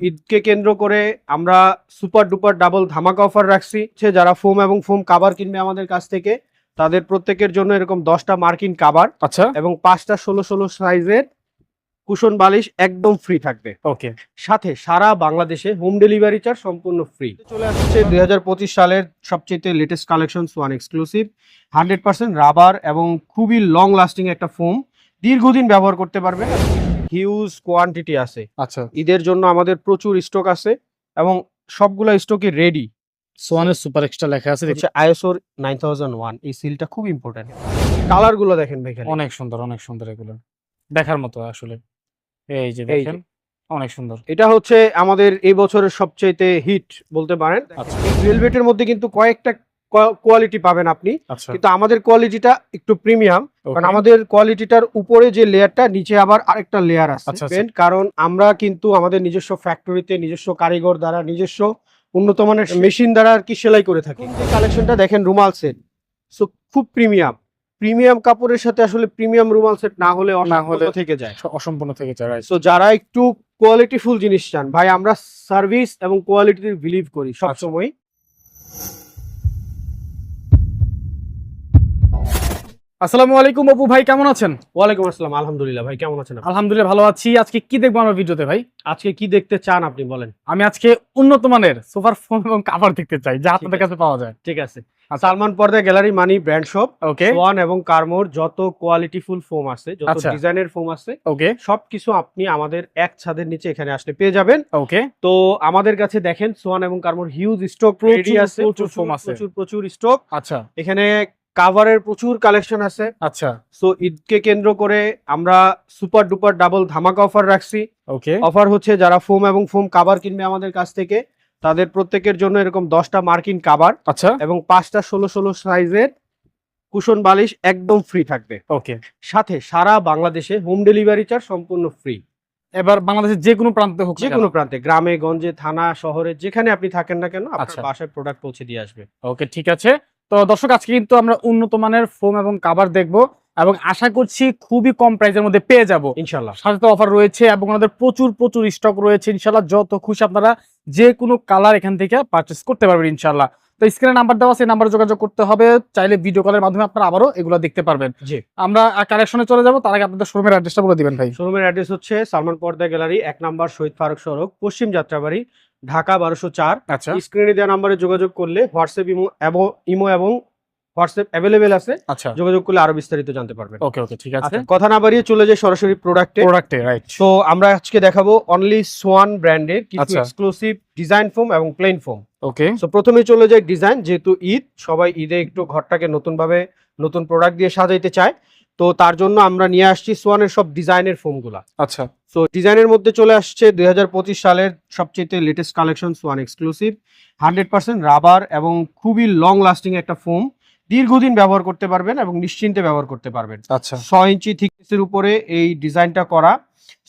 ঈদকে কেন্দ্র করে আমরা সুপার ডুপার ডাবল ধামাকা অফার রাখছি। যারা ফোম এবং ফোম কাভার কিনবে আমাদের কাছ থেকে তাদের প্রত্যেকের জন্য এরকম দশটা মার্কিন কাবার আচ্ছা। এবং পাঁচটা ষোলো ষোলো সাইজের কুশন বালিশ একদম ফ্রি থাকবে। ওকে সাথে সারা বাংলাদেশে হোম ডেলিভারি চার্জ সম্পূর্ণ ফ্রি চলে আসছে দুই হাজার পঁচিশ সালের সবচেয়ে latest collection one exclusive hundred percent rubber এবং খুবই লং লাস্টিং একটা ফোম দীর্ঘদিন ব্যবহার করতে পারবে হিউজ কোয়ান্টিটি আছে। আচ্ছা। ঈদের জন্য আমাদের প্রচুর স্টক আছে এবং সবগুলা স্টকে রেডি সোয়ানের সুপার এক্সট্রা লেখা আছে দেখছি আইএসওর নাইন থাউজেন্ড ওয়ান এই সিলটা খুব ইম্পর্টেন্ট কালারগুলো দেখেন ভাই। অনেক সুন্দর অনেক সুন্দর এগুলো। দেখার মতো আসলে। এই যে দেখেন অনেক সুন্দর। এটা হচ্ছে আমাদের এই বছরের সবচাইতে হিট বলতে পারেন। আচ্ছা। ভেলভেটের মধ্যে কিন্তু কয়েকটা কোয়ালিটি পাবেন আপনি। আচ্ছা। কিন্তু আমাদের কোয়ালিটিটা একটু প্রিমিয়াম কারণ আমাদের কোয়ালিটিটার উপরে যে লেয়ারটা নিচে আবার আরেকটা লেয়ার আছে আচ্ছা, আচ্ছা। কারণ আমরা কিন্তু আমাদের নিজস্ব ফ্যাক্টরিতে নিজস্ব কারিগর দ্বারা নিজস্ব উন্নত মানের মেশিন দ্বারা আর কি সেলাই করে থাকি। কালেকশনটা দেখেন রুমাল সেট সো খুব প্রিমিয়াম প্রিমিয়াম কাপড়ের সাথে আসলে প্রিমিয়াম রুমাল সেট না হলে না হলে- থেকে যায়। অসম্পূর্ণ থেকে যায় সো যারা একটু কোয়ালিটিফুল জিনিস চান ভাই আমরা সার্ভিস এবং কোয়ালিটিতে বিলিভ করি। সবসময় আসসালামু আলাইকুম অপু ভাই কেমন আছেন? ওয়ালাইকুম আসসালাম আলহামদুলিল্লাহ ভাই কেমন আছেন আলহামদুলিল্লাহ ভালো আছি। আজকে কি দেখব আমার ভিডিওতে ভাই? আজকে কি দেখতে চান আপনি বলেন। আমি আজকে উন্নত মানের সোফার ফোম এবং কাভার দেখতে চাই যা আপনাদের কাছে পাওয়া যায়। ঠিক আছে। আচ্ছা। Salman Parda gallery money brand shop okay. Swan এবং কারমোর যত কোয়ালিটিফুল ফোম আছে যত আচ্ছা। ডিজাইনের ফোম আছে ওকে। সবকিছু আপনি আমাদের এক ছাদের নিচে এখানে আসলে পেয়ে যাবেন। ওকে। তো আমাদের কাছে দেখেন সোয়ান এবং কারমোর হিউজ স্টক প্রচুর, আছে প্রচুর foam আছে। প্রচুর প্রচুর স্টক আচ্ছা। এখানে কাভারের প্রচুর কালেকশন আছে। আচ্ছা। সো ঈদকে কেন্দ্র করে আমরা সুপার ডুপার ডাবল ধামাকা অফার রাখছি। ওকে অফার হচ্ছে যারা ফোম এবং ফোম কাভার কিনবে আমাদের কাছ থেকে তাদের প্রত্যেকের জন্য এরকম দশটা মার্কিন কাভার আচ্ছা। এবং পাঁচটা ষোলো ষোলো সাইজের কুশন বালিশ একদম ফ্রি থাকবে। ওকে সাথে সারা বাংলাদেশে হোম ডেলিভারি চার্জ সম্পূর্ণ ফ্রি এবার বাংলাদেশের যে কোনো প্রান্তে হোক যে কোনো। প্রান্তে গ্রামে গঞ্জে থানা শহরে যেখানে আপনি থাকেন না কেন আচ্ছা। আপনার বাসায় প্রোডাক্ট পৌঁছে দিয়ে আসবে। ওকে ঠিক আছে। তো দর্শক আজকে কিন্তু আমরা উন্নত মানের ফোম এবং কাভার দেখব এবং আশা করছি খুবই কম প্রাইসের মধ্যে পেয়ে যাব। ইনশাল্লাহ সাথে তো অফার রয়েছে এবং ওনাদের প্রচুর প্রচুর স্টক রয়েছে ইনশাল্লাহ যত খুশি আপনারা যে কোনো কালার এখান থেকে পারচেস করতে পারবেন ইনশাল্লাহ তো স্ক্রিনে নাম্বার দেওয়া সেই নাম্বারে যোগাযোগ করতে হবে। চাইলে ভিডিও কলের মাধ্যমে আপনারা আবারও এগুলো দেখতে পারবেন। জি। আমরা কালেকশনে চলে যাব। তার আগে আপনাদের শোরুমের অ্যাড্রেসটা বলে দিবেন ভাই। শোরুমের অ্যাড্রেস হচ্ছে সালমান পর্দা গ্যালারি এক নাম্বার শহীদ ফারুক সড়ক পশ্চিম যাত্রাবাড়ি ঢাকা বারোশো চার। আচ্ছা। স্ক্রিনে দেওয়া নাম্বারে যোগাযোগ করলে হোয়াটসঅ্যাপ ইমো এবং ইমো এবং হোয়াটসঅ্যাপ অ্যাভেলেবেল আছে। আচ্ছা। যোগাযোগ করলে আরও বিস্তারিত জানতে পারবেন। ওকে ওকে ঠিক আছে। আচ্ছা কথা না বাড়িয়ে চলে যাই সরাসরি প্রোডাক্টে প্রোডাক্টে রাইট তো আমরা আজকে দেখাবো অনলি সোয়ান ব্র্যান্ডের কিছু। এক্সক্লুসিভ ডিজাইন ফোম এবং প্লেন ফোম ওকে। সো প্রথমে চলে যায় ডিজাইন যেহেতু ঈদ সবাই ঈদে একটু ঘরটাকে নতুন ভাবে নতুন প্রোডাক্ট দিয়ে সাজাইতে চায়। তো তার জন্য আমরা নিয়ে আসছি সোয়ানের সব ডিজাইনের ফোমগুলা আচ্ছা। সো ডিজাইনের মধ্যে চলে আসছে দুই হাজার পঁচিশ সালের সবচেয়ে latest collection Swan exclusive hundred percent rubber এবং খুবই লং লাস্টিং একটা ফোম দীর্ঘদিন ব্যবহার করতে পারবেন এবং নিশ্চিন্তে ব্যবহার করতে পারবেন। আচ্ছা। ছয় ইঞ্চি থিকনেসের উপরে এই ডিজাইনটা করা।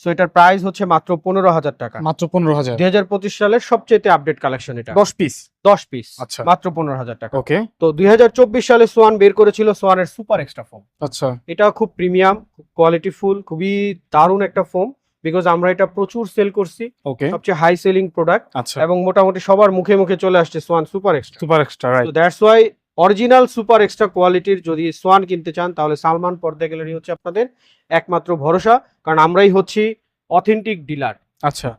সো এটার প্রাইস হচ্ছে মাত্র পনেরো হাজার টাকা। মাত্র পনেরো হাজার। দুই হাজার পঁচিশ সালের সবচেয়ে আপডেট কালেকশন এটা। দশ পিস দশ পিস আচ্ছা। মাত্র পনেরো হাজার টাকা। ওকে তো দুই হাজার চব্বিশ সালে সোয়ান বের করেছিল সোয়ানের সুপার এক্সট্রা ফোম। আচ্ছা। এটা খুব প্রিমিয়াম কোয়ালিটি ফুল খুবই দারুণ একটা ফোম। বিকজ আমরা এটা প্রচুর সেল করছি। ওকে সবচেয়ে হাই সেলিং প্রোডাক্ট আচ্ছা। এবং মোটামুটি সবার মুখে মুখে চলে আসছে Swan super extra. Super extra right that's why original super extra কোয়ালিটির যদি সোয়ান কিনতে চান তাহলে সালমান পর্দা গ্যালারি হচ্ছে আপনাদের একমাত্র ভরসা কারণ আমরাই হচ্ছি অথেন্টিক ডিলার আচ্ছা।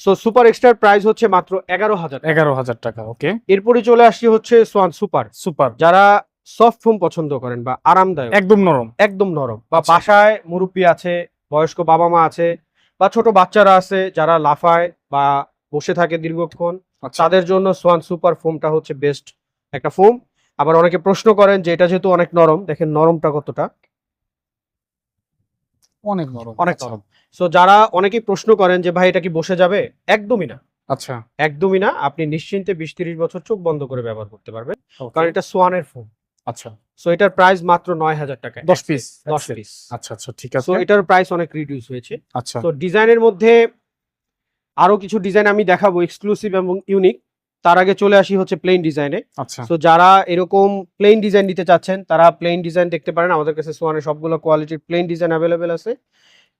সো সুপার এক্সট্রার প্রাইস হচ্ছে মাত্র এগারো হাজার এগারো হাজার টাকা ওকে এরপরে চলে আসছি হচ্ছে সোয়ান সুপার। সুপার। যারা সফট ফোম পছন্দ করেন বা আরামদায়ক। একদম নরম। একদম নরম। বা আচ্ছা। বাসায় মুরব্বী আছে বয়স্ক বাবা মা আছে বা ছোট বাচ্চারা আছে যারা লাফায় বা বসে থাকে দীর্ঘক্ষণ আচ্ছা। তাদের জন্য সোয়ান সুপার ফোমটা হচ্ছে বেস্ট একটা ফোম আবার অনেকে প্রশ্ন করেন যে এটা যেহেতু অনেক নরম দেখেন নরমটা কতটা? অনেক নরম অনেক আচ্ছা। নরম। সো যারা অনেকেই প্রশ্ন করেন যে ভাই এটা কি বসে যাবে? একদমই না। আচ্ছা। একদমই না। আপনি নিশ্চিন্তে বিশ তিরিশ বছর চোখ বন্ধ করে ব্যবহার করতে পারবেন। কারণ এটা সোয়ানের ফোম। আচ্ছা। সো এটার প্রাইস মাত্র নয় হাজার টাকা দশ পিস দশ পিস আচ্ছা আচ্ছা ঠিক আছে। সো এটার প্রাইস অনেক রিডিউস হয়েছে। আচ্ছা। তো ডিজাইনের মধ্যে আরও কিছু ডিজাইন আমি দেখাবো এক্সক্লুসিভ এবং ইউনিক তার আগে চলে আসি হচ্ছে প্লেন ডিজাইনে তো যারা এরকম প্লেন ডিজাইন নিতে চাচ্ছেন তারা প্লেন ডিজাইন দেখতে পারেন। আমাদের কাছে সোয়ানের সবগুলো কোয়ালিটির প্লেন ডিজাইন অ্যাভেলেবেল আছে।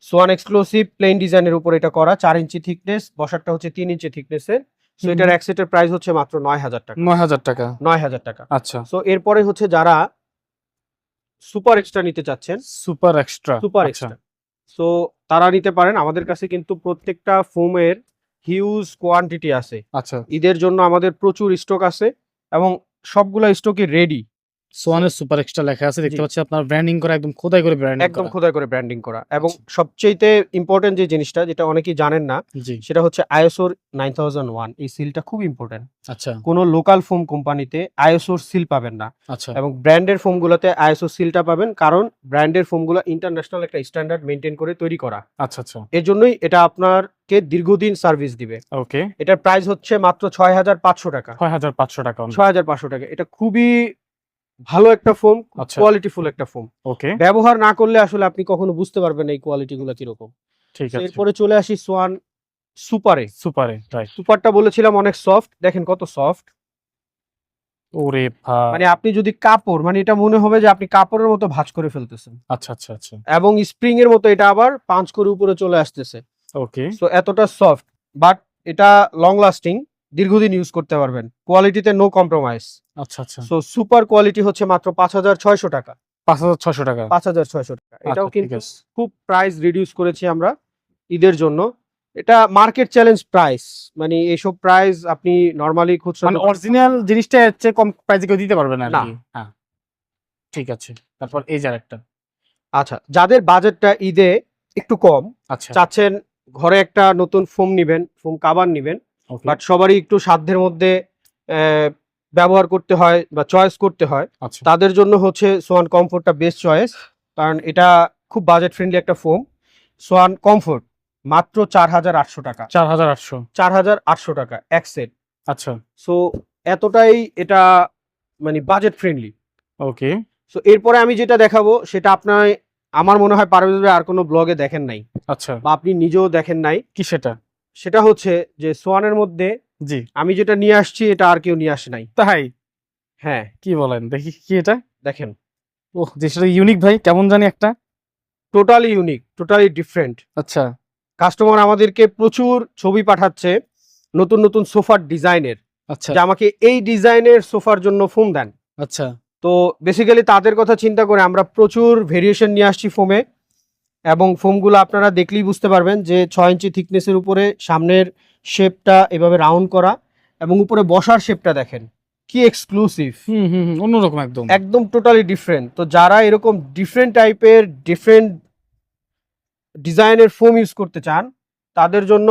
সোয়ান এক্সক্লুসিভ প্লেন ডিজাইনের উপর এটা করা চার ইঞ্চি থিকনেস বসারটা হচ্ছে তিন ইঞ্চি থিকনেসের সো এটার এক সেটের প্রাইস হচ্ছে মাত্র নয় হাজার টাকা। নয় হাজার টাকা। নয় হাজার টাকা। আচ্ছা। সো এরপরে হচ্ছে যারা সুপার এক্সট্রা নিতে চাচ্ছেন। Super extra super extra so তারা নিতে পারেন। আমাদের কাছে কিন্তু প্রত্যেকটা ফোমের হিউজ কোয়ান্টিটি আছে। আচ্ছা। ঈদের জন্য আমাদের প্রচুর স্টক আছে এবং সবগুলা স্টকই রেডি সোয়ানের সুপার এক্সট্রা লেখা আছে দেখতে পাচ্ছি আপনার ব্র্যান্ডিং করা একদম খোদাই করে ব্র্যান্ডিং একদম খোদাই করে ব্র্যান্ডিং করা। এবং আচ্ছা। সবচেয়ে ইম্পর্টেন্ট যে জিনিসটা যেটা অনেকেই জানেন না সেটা হচ্ছে আইএসওর নাইন থাউজেন্ড ওয়ান এই সিলটা খুব ইম্পর্টেন্ট আচ্ছা। কোনো লোকাল ফোম কোম্পানিতে আইএসওর সিল পাবেন না। আচ্ছা। এবং ব্র্যান্ডের ফোমগুলোতে আইএসও সিলটা পাবেন কারণ ব্র্যান্ডের ফোমগুলো ইন্টারন্যাশনাল একটা স্ট্যান্ডার্ড মেনটেন করে তৈরি করা। আচ্ছা আচ্ছা। এর জন্যই এটা আপনার কে দীর্ঘদিন সার্ভিস দিবে। ওকে এটার প্রাইস হচ্ছে মাত্র ছয় হাজার পাঁচশো টাকা। ছয় হাজার পাঁচশো টাকা। ছয় হাজার পাঁচশো টাকা। এটা খুবই ভালো একটা ফোম আচ্ছা। কোয়ালিটিফুল একটা ফোম ওকে ব্যবহার না করলে আসলে আপনি কখনো বুঝতে পারবেন এই কোয়ালিটি গুলো কীরকম। ঠিক আছে। এরপরে চলে আসি সোয়ান সুপারে সুপারে রাইট সুপারটা বলেছিলাম অনেক সফট দেখেন কত সফট ওরে ভাই। মানে আপনি যদি কাপড় মানে এটা মনে হবে যে আপনি কাপড়ের মতো ভাঁজ করে ফেলতেছেন। আচ্ছা আচ্ছা আচ্ছা। এবং স্প্রিং এর মতো এটা আবার পাঁচ করে উপরে চলে আসতেছে। ওকে সো এতটা সফট বাট এটা লং লাস্টিং দীর্ঘদিন ইউজ করতে পারবেন। কোয়ালিটিতে নো কম্প্রোমাইজ আচ্ছা আচ্ছা। সো সুপার কোয়ালিটি হচ্ছে মাত্র পাঁচ হাজার ছয়শো টাকা। পাঁচ হাজার ছশো টাকা? পাঁচ হাজার ছয়শো টাকা। এটাও আচ্ছা, ঠিক কিন্তু খুব প্রাইস রিডিউস করেছি আমরা ঈদের জন্য। এটা মার্কেট চ্যালেঞ্জ প্রাইস মানে এইসব প্রাইস আপনি নর্মালি খুচরা মানে অরিজিনাল জিনিসটা চেয়ে কম প্রাইসে কেউ দিতে পারবে না হ্যাঁ। ঠিক আছে। তারপর এই যার একটা আচ্ছা যাদের বাজেটটা ঈদে একটু কম আচ্ছা। চাচ্ছেন ঘরে একটা নতুন ফোম নিবেন ফোম কাবার নিবেন বাট সবারই একটু সাধ্যের মধ্যে ব্যবহার করতে হয় বা চয়েস করতে হয়। আচ্ছা। তাদের জন্য হচ্ছে সোয়ান কমফোর্টটা বেস্ট চয়েস কারণ এটা খুব বাজেট ফ্রেন্ডলি একটা ফোম সোয়ান কমফোর্ট মাত্র চার হাজার আটশো টাকা। চার হাজার আটশো। চার হাজার আটশো টাকা এক সেট আচ্ছা। সো এতটাই এটা মানে বাজেট ফ্রেন্ডলি ওকে সো এরপরে আমি যেটা দেখাবো সেটা আপনার আমার মনে হয় পারভেজ ভাই আর কোনো ব্লগে দেখেন নাই। আচ্ছা। বা আপনি নিজেও দেখেন নাই। কি সেটা? সেটা হচ্ছে যে সোয়ানের মধ্যে জি। আমি যেটা নিয়ে আসছি এটা আর কেউ নিয়ে আসে নাই। তাই? হ্যাঁ। কি বলেন? দেখি কি এটা? দেখেন। ও যে সেটা ইউনিক ভাই কেমন জানি একটা? টোটালি ইউনিক টোটালি ডিফারেন্ট আচ্ছা। কাস্টমার আমাদেরকে প্রচুর ছবি পাঠাচ্ছে নতুন নতুন সোফার ডিজাইনের। আচ্ছা। যে আমাকে এই ডিজাইনের সোফার জন্য ফোন দেন। আচ্ছা। তো বেসিক্যালি তাদের কথা চিন্তা করে আমরা প্রচুর ভেরিয়েশন নিয়ে আসছি ফোমে এবং ফোমগুলো আপনারা দেখলেই বুঝতে পারবেন যে ছয় ইঞ্চি থিকনেসের উপরে সামনের শেপটা এভাবে রাউন্ড করা এবং উপরে বসার শেপটা দেখেন। কি এক্সক্লুসিভ হুম হুম হুম, অন্যরকম একদম। একদম টোটালি ডিফারেন্ট তো যারা এরকম ডিফারেন্ট টাইপের ডিফারেন্ট ডিজাইনের ফোম ইউজ করতে চান তাদের জন্য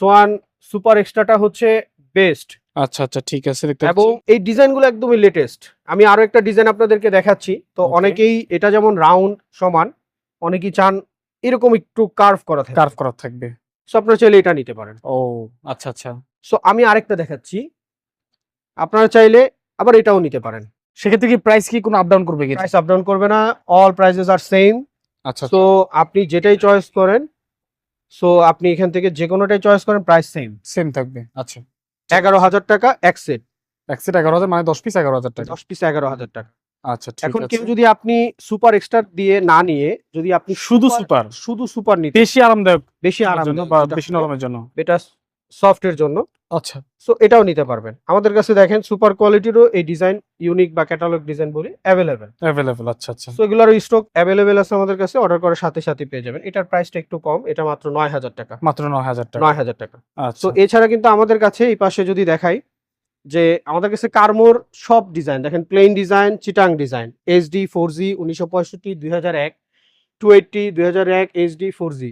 সোয়ান সুপার এক্সট্রাটা হচ্ছে বেস্ট আচ্ছা আচ্ছা ঠিক আছে এবং এই ডিজাইনগুলো একদমই লেটেস্ট আমি আরও একটা ডিজাইন আপনাদেরকে দেখাচ্ছি। তো অনেকেই এটা যেমন রাউন্ড সমান অনেকেই চান এরকম একটু কার্ভ করা থাকে কার্ভ করা থাকবে। সো আপনারা চাইলে এটা নিতে পারেন। ও আচ্ছা আচ্ছা। সো আমি আরেকটা দেখাচ্ছি। আপনারা চাইলে আবার এটাও নিতে পারেন। সেক্ষেত্রে কি প্রাইস কি কোনো আপ ডাউন করবে কি? প্রাইস আপ ডাউন করবে না। অল প্রাইসেস আর সেম আচ্ছা সো আপনি যেটাই চয়েস করেন সো আপনি এখান থেকে যে কোনোটাই চয়েস করেন প্রাইস সেম সেম থাকবে আচ্ছা। এগারো হাজার টাকা এক সেট এক সেট এগারো হাজার মানে দশ পিস এগারো হাজার টাকা। দশ পিস এগারো হাজার টাকা। আচ্ছা এখন কেউ যদি আপনি সুপার এক্সট্রা দিয়ে না নিয়ে যদি আপনি শুধু সুপার শুধু সুপার নিতে বেশি আরামদায়ক বেশি জন্য আরাম বা বেশি নরমের জন্য? এটা সফটের জন্য। আচ্ছা। সো এটাও নিতে পারবেন। আমাদের কাছে দেখেন সুপার কোয়ালিটিরও এই ডিজাইন ইউনিক বা ক্যাটালগ ডিজাইন বলি অ্যাভেলেবেল অ্যাভেলেবল আচ্ছা আচ্ছা। সো এগুলোর স্টক অ্যাভেলেবেল আছে আমাদের কাছে। অর্ডার করার সাথে সাথে পেয়ে যাবেন। এটার প্রাইসটা একটু কম। এটা মাত্র নয় হাজার টাকা। মাত্র নয় হাজার টাকা। নয় হাজার টাকা। আচ্ছা। তো এছাড়া কিন্তু আমাদের কাছে এই পাশে যদি দেখাই যে আমাদের কাছে কার্মোর সব ডিজাইন দেখেন plain design Chittagong design HD four G উনিশশো পঁয়ষট্টি দুই হাজার এক টু এইটটি দুই হাজার এক এইচডি ফোর জি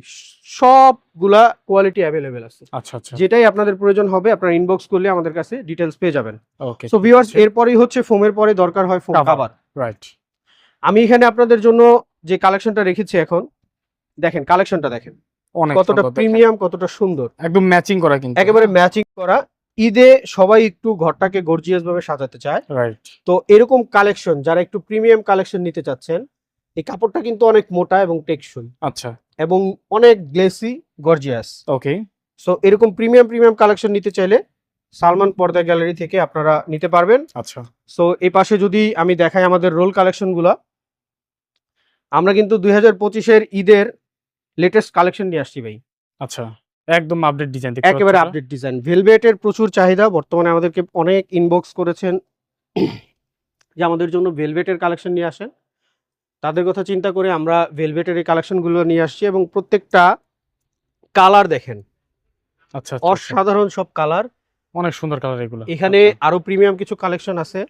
সবগুলা কোয়ালিটি অ্যাভেলেবেল আছে। আচ্ছা আচ্ছা। যেটাই আপনাদের প্রয়োজন হবে আপনারা ইনবক্স করলে আমাদের কাছে ডিটেলস পেয়ে যাবেন। ওকে সো ভিউয়ার্স এরপরেই হচ্ছে ফোমের পরে দরকার হয় ফোম. কাভার রাইট আমি এখানে আপনাদের জন্য যে কালেকশনটা রেখেছি এখন দেখেন কালেকশনটা দেখেন। কতটা প্রিমিয়াম কতটা সুন্দর। একদম ম্যাচিং করা কিন্তু। একেবারে ম্যাচিং করা ঈদে সবাই একটু ঘরটাকে গর্জিয়াস ভাবে সাজাতে চায়। রাইট তো এরকম কালেকশন যারা একটু প্রিমিয়াম কালেকশন নিতে চাচ্ছেন এই কাপড়টা কিন্তু অনেক মোটা এবং টেকসই আচ্ছা। এবং অনেক গ্লেসি গর্জিয়াস ওকে সো এরকম প্রিমিয়াম প্রিমিয়াম কালেকশন নিতে চাইলে সালমান পর্দা গ্যালারি থেকে আপনারা নিতে পারবেন। আচ্ছা। সো এই পাশে যদি আমি দেখাই আমাদের রোল কালেকশনগুলো আমরা কিন্তু দুই হাজার পঁচিশের ঈদের লেটেস্ট কালেকশন নিয়ে আসছি ভাই। আচ্ছা। একদম আপডেট ডিজাইন একেবারে আপডেট ডিজাইন ভেলভেটের প্রচুর চাহিদা বর্তমানে আমাদেরকে অনেক ইনবক্স করেছেন। যে আমাদের জন্য ভেলভেটের কালেকশন নিয়ে আসেন। তাদের কথা চিন্তা করে আমরা ভেলভেটের এই কালেকশনগুলো নিয়ে আসছি এবং প্রত্যেকটা কালার দেখেন। আচ্ছা আচ্ছা, আচ্ছা। অসাধারণ সব কালার অনেক সুন্দর কালার এগুলো। এখানে আরও প্রিমিয়াম কিছু কালেকশন আছে।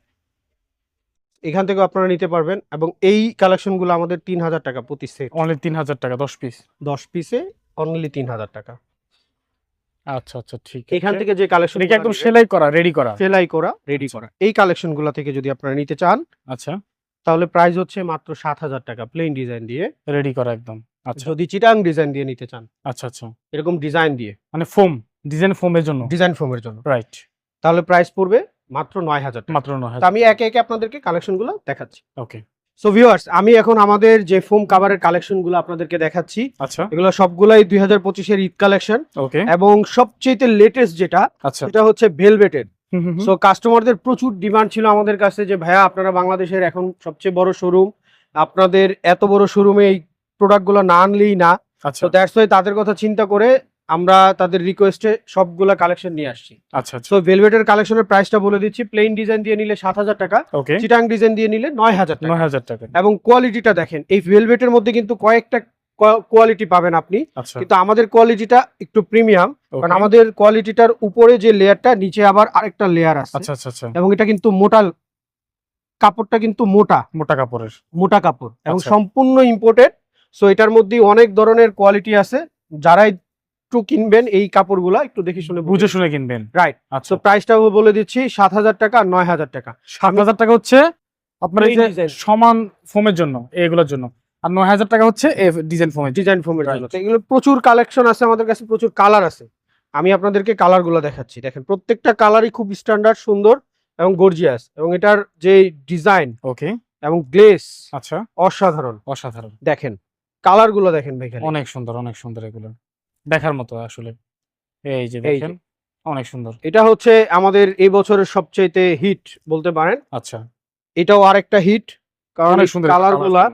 এখান থেকে আপনারা নিতে পারবেন এবং এই কালেকশনগুলো আমাদের তিন হাজার টাকা প্রতি সেট অনলি তিন হাজার টাকা দশ পিস দশ পিসে অনলি তিন হাজার টাকা। আচ্ছা আচ্ছা ঠিক এখান থেকে যে কালেকশন এটা একদম সেলাই করা রেডি করা। সেলাই করা রেডি করা। এই কালেকশনগুলো থেকে যদি আপনারা নিতে চান আচ্ছা। তাহলে প্রাইস হচ্ছে মাত্র সাত হাজার টাকা প্লেন ডিজাইন দিয়ে। রেডি করা একদম। আচ্ছা। যদি চিটাং ডিজাইন দিয়ে নিতে চান। আচ্ছা আচ্ছা। এরকম ডিজাইন দিয়ে। মানে ফোম ডিজাইন ফোমের জন্য? ডিজাইন ফোমের জন্য। রাইট তাহলে প্রাইস পড়বে মাত্র নয় হাজার মাত্র নয় তো আমি একে একে আপনাদেরকে কালেকশনগুলো দেখাচ্ছি। ওকে সো ভিউয়ার্স আমি এখন আমাদের যে ফোম কাভারের কালেকশনগুলো আপনাদেরকে দেখাচ্ছি আচ্ছা। এগুলো সবগুলাই দুই হাজার পঁচিশের ঈদ কালেকশন ওকে এবং সবচেয়ে লেটেস্ট যেটা আচ্ছা। সেটা হচ্ছে ভেলভেটের। সো কাস্টমারদের প্রচুর ডিমান্ড ছিল আমাদের কাছে যে ভাইয়া আপনারা বাংলাদেশের এখন সবচেয়ে বড় শোরুম আপনাদের এত বড় শোরুমে এই প্রোডাক্টগুলো না আনলেই না। তো দ্যাটস ওয়াই তাদের কথা চিন্তা করে আমরা তাদের রিকোয়েস্টে সবগুলা কালেকশন নিয়ে আসছি। আচ্ছা সো ভেলভেটের কালেকশনের প্রাইসটা বলে দিচ্ছি। প্লেন ডিজাইন দিয়ে নিলে সাত হাজার টাকা চিটাং ডিজাইন দিয়ে নিলে নয় হাজার টাকা। নয় হাজার টাকা। এবং কোয়ালিটিটা দেখেন এই ভেলভেটের মধ্যে কিন্তু কয়েকটা কোয়ালিটি পাবেন আপনি। আচ্ছা। কিন্তু আমাদের কোয়ালিটিটা একটু প্রিমিয়াম কারণ আমাদের কোয়ালিটিটার উপরে যে লেয়ারটা নিচে আবার আরেকটা লেয়ার আছে। আচ্ছা আচ্ছা আচ্ছা। এবং এটা কিন্তু মোটা কাপড়টা কিন্তু মোটা। মোটা কাপড়ের। মোটা কাপড়। এবং আচ্ছা। সম্পূর্ণ ইম্পোর্টেড সো এটার মধ্যে অনেক ধরনের কোয়ালিটি আছে। যারা একটু কিনবেন এই কাপড়গুলা একটু দেখে শুনে বুঝে শুনে কিনবেন। রাইট আচ্ছা। সো প্রাইসটাও বলে দিচ্ছি সাত হাজার টাকা আর নয় হাজার টাকা। সাত হাজার টাকা হচ্ছে আপনার এই যে সমান ফোমের জন্য এগুলোর জন্য। আর নয় হাজার টাকা হচ্ছে ডিজাইন ফোমের ডিজাইন ফোমের জন্য। এগুলো প্রচুর কালেকশন আছে আমাদের কাছে প্রচুর কালার আছে। আমি আপনাদেরকে কালারগুলো দেখাচ্ছি। দেখেন প্রত্যেকটা কালারই খুব স্ট্যান্ডার্ড সুন্দর এবং গর্জিয়াস এবং এটার যে ডিজাইন ওকে এবং গ্লেস আচ্ছা। অসাধারণ। অসাধারণ। দেখেন কালারগুলো দেখেন ভাই অনেক সুন্দর অনেক সুন্দর এগুলো। দেখার মতো আসলে। এই যে দেখেন অনেক সুন্দর। এটা হচ্ছে আমাদের এই বছরের সবচাইতে হিট বলতে পারেন। আচ্ছা। এটাও আরেকটা হিট কারণ সুন্দর কালারগুলা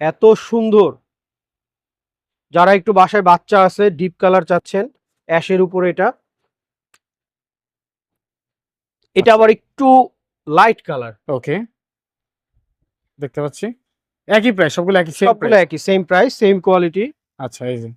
এত সুন্দর। যারা একটু বাসায় বাচ্চা আছে ডিপ কালার চাচ্ছেন অ্যাশের উপরে এটা। এটা আচ্ছা। আবার একটু লাইট কালার ওকে। দেখতে পাচ্ছি। একই প্রাইস সবগুলো একই সেম সবগুলো একই সেম প্রাইস সেম কোয়ালিটি আচ্ছা এই যে।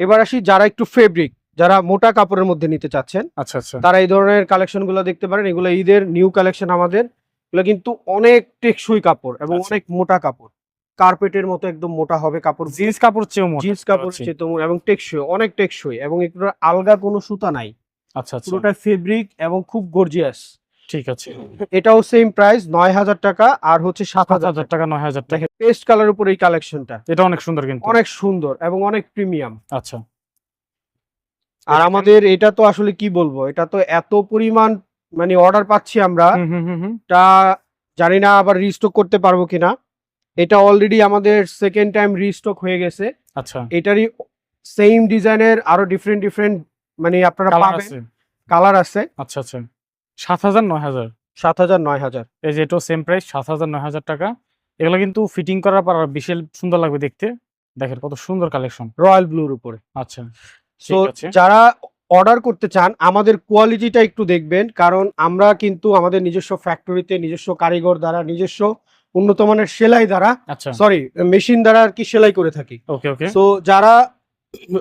এবার আসি যারা একটু ফেব্রিক যারা মোটা কাপড়ের মধ্যে নিতে চাচ্ছেন আচ্ছা আচ্ছা। তারা এই ধরনের কালেকশনগুলো দেখতে পারেন। এগুলো ঈদের নিউ কালেকশন আমাদের। এগুলো কিন্তু অনেক টেকসই কাপড় এবং আচ্ছা। অনেক মোটা কাপড়। কার্পেটের মতো একদম মোটা হবে কাপড় জিন্স কাপড় মোটা জিন্স কাপড় চেয়ে তো- এবং টেকসই অনেক টেকসই এবং এগুলোর আলগা কোনো সুতা নাই। আচ্ছা আচ্ছা। পুরোটা ফেব্রিক এবং খুব গর্জিয়াস ঠিক আছে। এটাও সেম প্রাইস নয় হাজার টাকা আর হচ্ছে সাত সাত হাজার হাজার টাকা নয় হাজার টাকা। পেস্ট কালার উপর এই কালেকশনটা এটা অনেক সুন্দর কিন্তু। অনেক সুন্দর এবং অনেক প্রিমিয়াম আচ্ছা। আর আমাদের এটা তো আসলে কি বলব এটা তো এত পরিমাণ মানে অর্ডার পাচ্ছি আমরা। হুম জানি না আবার রিস্টক করতে পারব কিনা। এটা অলরেডি আমাদের সেকেন্ড টাইম রিস্টক হয়ে গেছে। আচ্ছা। এটারই সেম ডিজাইনের আরও ডিফারেন্ট ডিফারেন্ট মানে আপনারা পাবেন। কালার আছে। আচ্ছা আচ্ছা। সাত হাজার নয় হাজার। সাত হাজার নয় হাজার। এই যে এটাও সেম প্রাইস সাত হাজার নয় হাজার টাকা। এগুলো কিন্তু ফিটিং করার পর আর বিশাল সুন্দর লাগবে দেখতে। দেখেন কত সুন্দর কালেকশন রয়্যাল ব্লুর উপরে। আচ্ছা সো যারা অর্ডার করতে চান আমাদের কোয়ালিটিটা একটু দেখবেন কারণ আমরা কিন্তু আমাদের নিজস্ব ফ্যাক্টরিতে নিজস্ব কারিগর দ্বারা নিজস্ব উন্নত মানের সেলাই দ্বারা আচ্ছা। সরি মেশিন দ্বারা আর কি সেলাই করে থাকি। ওকে ওকে সো যারা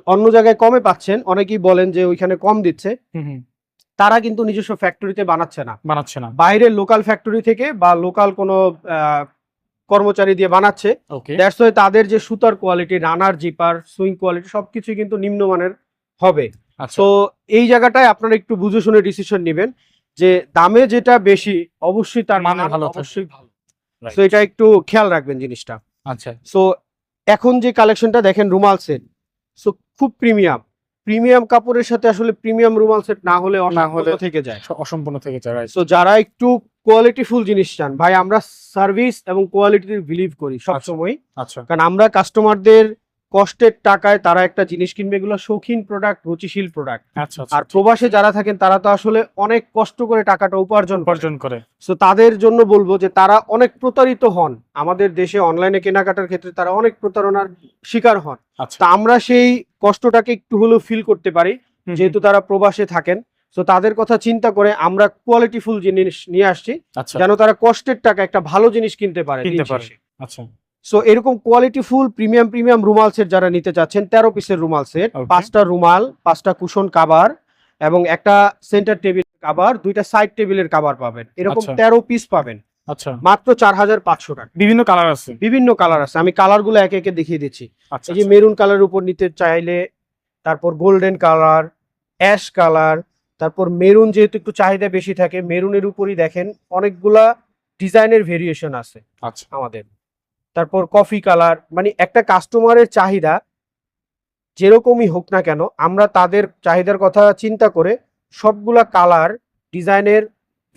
অন্য জায়গায় কমে পাচ্ছেন অনেকেই বলেন যে ওইখানে কম দিচ্ছে। হুম হুম। তারা কিন্তু নিজস্ব ফ্যাক্টরিতে বানাচ্ছে না। বানাচ্ছে না। বাইরের লোকাল ফ্যাক্টরি থেকে বা লোকাল কোনো কর্মচারী দিয়ে বানাচ্ছে। দ্যাটস ওয়াই তাদের যে সুতার quality runner zipper sewing quality সবকিছু কিন্তু নিম্নমানের হবে। আচ্ছা। তো এই জায়গাটায় আপনারা একটু বুঝে শুনে ডিসিশন নেবেন যে দামে যেটা বেশি অবশ্যই তার মানে ভালো অবশ্যই ভালো. তো এটা একটু খেয়াল রাখবেন জিনিসটা। আচ্ছা। সো এখন যে কালেকশনটা দেখেন রুমাল সেট সো খুব প্রিমিয়াম প্রিমিয়াম কাপড়ের সাথে আসলে প্রিমিয়াম রুমাল সেট না হলে না হলে- থেকে যায়। অসম্পূর্ণ থেকে যায় তো যারা একটু কোয়ালিটিফুল জিনিস চান ভাই আমরা সার্ভিস এবং কোয়ালিটিতে বিলিভ করি সবসময় আচ্ছা। কারণ আমরা কাস্টমারদের কষ্টের টাকায় তারা একটা জিনিস কিনবে এগুলো শৌখিন প্রোডাক্ট রুচিশীল প্রোডাক্ট আচ্ছা আচ্ছা আর প্রবাসে যারা থাকেন তারা তো আসলে অনেক কষ্ট করে টাকাটা উপার্জন করে। উপার্জন করে। সো তাদের জন্য বলব যে তারা অনেক প্রতারিত হন। আমাদের দেশে অনলাইনে কেনাকাটার ক্ষেত্রে তারা অনেক প্রতারণার শিকার হন। আচ্ছা। তা আমরা সেই কষ্টটাকে একটু হলেও ফিল করতে পারি যেহেতু তারা প্রবাসে থাকেন। তো তাদের কথা চিন্তা করে আমরা কোয়ালিটিফুল জিনিস নিয়ে আসছি যেন তারা কষ্টের টাকা একটা ভালো জিনিস কিনতে পারে কিনতে পারে। আচ্ছা। সো এরকম কোয়ালিটি ফুল প্রিমিয়াম প্রিমিয়াম রুমাল সেট যারা নিতে চাচ্ছেন তেরো পিসের রুমাল সেট পাঁচটা রুমাল পাঁচটা কুশন কাবার এবং একটা সেন্টার টেবিল কাবার দুইটা সাইড টেবিলের কাভার পাবেন। এরকম আচ্ছা। তেরো পিস পাবেন। আচ্ছা। মাত্র চার হাজার পাঁচশো টাকা। বিভিন্ন কালার আছে। বিভিন্ন কালার আছে। আমি কালারগুলো একে একে দেখিয়ে দিচ্ছি। আচ্ছা এই যে মেরুন কালার উপর নিতে চাইলে তারপর গোল্ডেন কালার অ্যাশ কালার তারপর মেরুন যেহেতু একটু চাহিদা বেশি থাকে মেরুনের উপরই দেখেন অনেকগুলা ডিজাইনের ভেরিয়েশন আছে আচ্ছা। আমাদের। তারপর কফি কালার মানে একটা কাস্টমারের চাহিদা যেরকমই হোক না কেন আমরা তাদের চাহিদার কথা চিন্তা করে সবগুলা কালার ডিজাইনের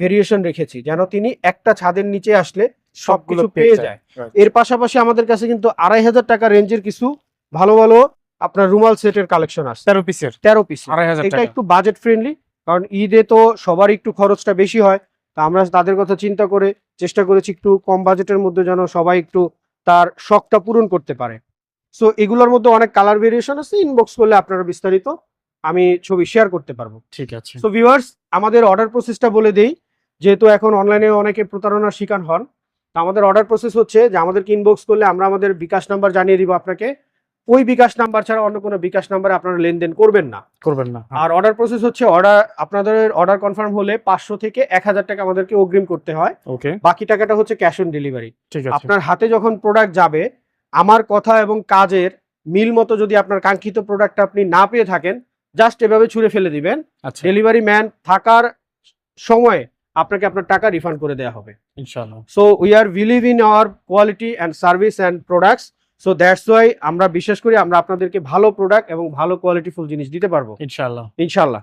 ভেরিয়েশন রেখেছি যেন তিনি একটা ছাদের নিচে আসলে সবগুলো পেয়ে যায়। এর পাশাপাশি আমাদের কাছে কিন্তু আড়াই হাজার টাকা রেঞ্জের কিছু ভালো ভালো আপনার রুমাল সেটের কালেকশন আছে। তেরো পিসের তেরো পিস এটা একটু বাজেট ফ্রেন্ডলি কারণ ঈদে তো সবার একটু খরচটা বেশি হয়। তা আমরা তাদের কথা চিন্তা করে চেষ্টা করেছি একটু কম বাজেটের মধ্যে যেন সবাই একটু তার শখটা পূরণ করতে পারে। সো এগুলোর মধ্যে অনেক কালার ভেরিয়েশন আছে ইনবক্স করলে আপনারা বিস্তারিত আমি ছবি শেয়ার করতে পারব। ঠিক আছে। সো ভিউয়ার্স আমাদের অর্ডার প্রসেসটা বলে দেই যেহেতু এখন অনলাইনে অনেকে প্রতারণার শিকার হন তো আমাদের অর্ডার প্রসেস হচ্ছে যে আমাদেরকে ইনবক্স করলে আমরা আমাদের বিকাশ নাম্বার জানিয়ে দিব আপনাকে। ওই বিকাশ নাম্বার ছাড়া অন্য কোনো বিকাশ নাম্বারে আপনারা লেনদেন করবেন না। করবেন না। আর অর্ডার প্রসেস হচ্ছে অর্ডার আপনাদের অর্ডার কনফার্ম হলে পাঁচশো থেকে এক হাজার টাকা আমাদেরকে অগ্রিম করতে হয়। ওকে। বাকি টাকাটা হচ্ছে ক্যাশ অন ডেলিভারি ঠিক আছে। আপনার হাতে যখন প্রোডাক্ট যাবে আমার কথা এবং কাজের মিল মতো যদি আপনার কাঙ্ক্ষিত প্রোডাক্টটা আপনি না পেয়ে থাকেন জাস্ট এভাবে ছুঁড়ে ফেলে দিবেন। আচ্ছা। ডেলিভারি ম্যান থাকার সময় আপনাকে আপনার টাকা রিফান্ড করে দেওয়া হবে। ইনশাআল্লাহ। So we are believe in our quality and service and products so that's why আমরা বিশ্বাস করি আমরা আপনাদেরকে ভালো প্রোডাক্ট এবং ভালো কোয়ালিটিফুল জিনিস দিতে পারব। ইনশাল্লাহ ইনশাল্লাহ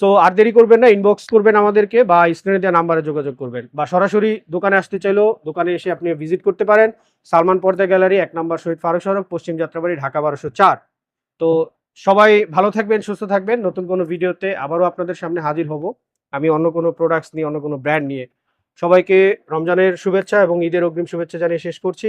সো আর দেরি করবেন না ইনবক্স করবেন আমাদেরকে বা স্ক্রিনে দেওয়া নাম্বারে যোগাযোগ করবেন। বা সরাসরি দোকানে আসতে চাইলেও দোকানে এসে আপনি ভিজিট করতে পারেন। সালমান পর্দা গ্যালারি এক নম্বর শহীদ ফারুক সড়ক পশ্চিম যাত্রাবাড়ি ঢাকা বারোশো চার। তো সবাই ভালো থাকবেন সুস্থ থাকবেন। নতুন কোনো ভিডিওতে আবারও আপনাদের সামনে হাজির হব। আমি অন্য কোনো প্রোডাক্টস নিয়ে অন্য কোনো ব্র্যান্ড নিয়ে। সবাইকে রমজানের শুভেচ্ছা এবং ঈদের অগ্রিম শুভেচ্ছা জানিয়ে শেষ করছি।